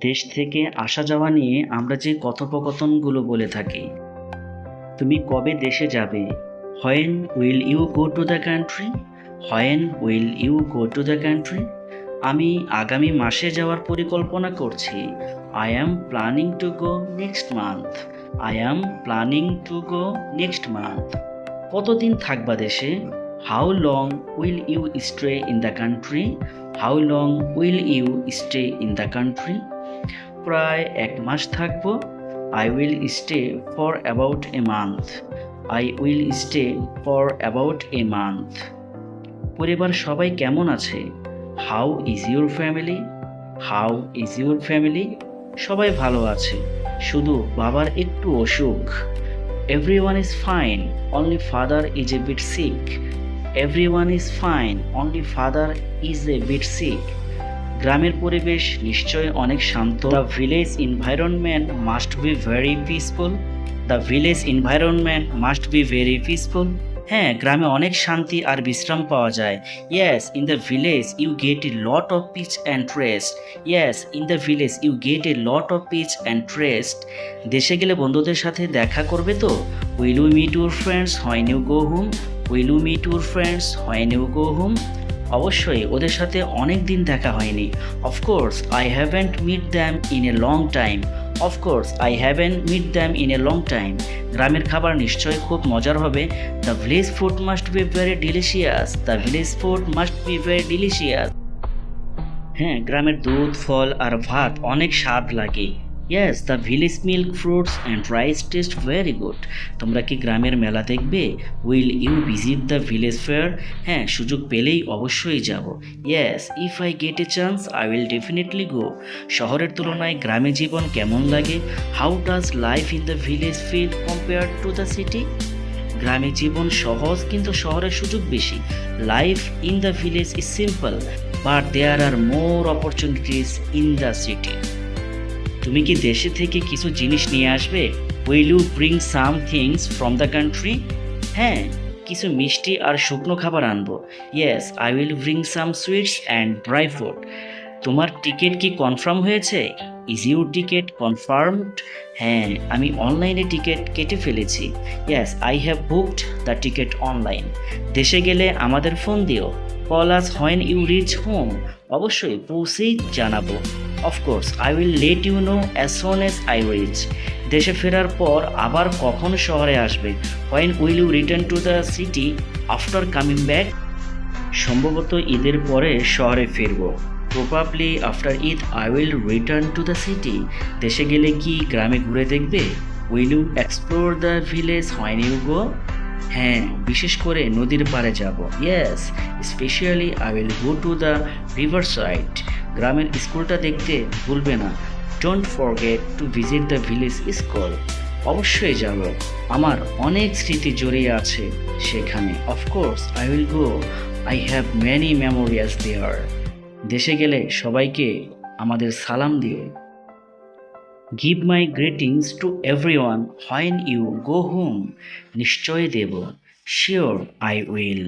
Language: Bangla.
দেশ থেকে আসা যাওয়া নিয়ে আমরা যে কথোপকথনগুলো বলে থাকি। তুমি কবে দেশে যাবে? When will you go to the country when will you go to the country আমি আগামী মাসে যাওয়ার পরিকল্পনা করছি। I am planning to go next month I am planning to go next month কতদিন থাকবা দেশে? How long will you stay in the country how long will you stay in the country প্রায় এক মাস থাকব। I will stay for about a month I will stay for about a month পরিবার সবাই কেমন আছে? How is your family how is your family সবাই ভালো আছে। শুধু বাবার একটু অসুখ। Every one is fine only father is a bit sick every one is fine only father is a bit sick গ্রামের পরিবেশ নিশ্চয় অনেক শান্ত। The village environment must be very peaceful the village environment must be very peaceful হ্যাঁ গ্রামে অনেক শান্তি আর বিশ্রাম পাওয়া যায়। Yes in the village you get a lot of peace and rest yes in the village you get a lot of peace and rest দেশে গেলে বন্ধুদের সাথে দেখা করবে তো? Will you meet your friends when you go home will you meet your friends when you go home অবশ্যই ওদের সাথে অনেক দিন দেখা হয়নি। Of course I haven't met them in a long time of course I haven't met them in a long time গ্রামের খাবার নিশ্চয়ই খুব মজার হবে। The village food must be very delicious the village food must be very delicious হ্যাঁ গ্রামের দুধ, ফল আর ভাত অনেক স্বাদ লাগে। Yes the village milk fruits and rice taste very good তোমরা কি গ্রামের মেলা দেখবে? Will you visit the village fair হ্যাঁ সুযোগ পেলেই অবশ্যই যাব। Yes if I get a chance I will definitely go শহরের তুলনায় গ্রামে জীবন কেমন লাগে? How does life in the village feel compare to the city গ্রামে জীবন সহজ, কিন্তু শহরের সুযোগ বেশি। Life in the village is simple but there are more opportunities in the city তুমি কি দেশে থেকে কিছু জিনিস নিয়ে আসবে? Will you bring some things from the country হ্যাঁ কিছু মিষ্টি আর শুকনো খাবার আনব। Yes I will bring some sweets and dry fruit তোমার টিকিট কি কনফার্ম হয়েছে? ইজ ইউর টিকিট কনফার্মড হ্যাঁ আমি অনলাইনে টিকিট কেটে ফেলেছি। Yes I have booked the ticket online দেশে গেলে আমাদের ফোন দিও। Call us when you reach home অবশ্যই পৌঁছেই জানাব। Of course I will let you know as soon as I reach দেশে ফেরার পর আবার কখন শহরে আসবে? When will you return to the city after coming back সম্ভবত ঈদের পরে শহরে ফিরব। Probably after Eid I will return to the city দেশে গেলে কি গ্রামে ঘুরে দেখবে? Will you explore the village when you go হ্যাঁ বিশেষ করে নদীর পাড়ে যাব। Yes specially I will go to the river side গ্রামের স্কুলটা দেখতে ভুলবে না। Don't forget to visit the village school অবশ্যই যাব আমার অনেক স্মৃতি জড়িয়ে আছে সেখানে। Of course I will go I have many memorials there দেশে গেলে সবাইকে আমাদের সালাম দিও give my greetings to every one when you go home নিশ্চয় দেব। Sure I will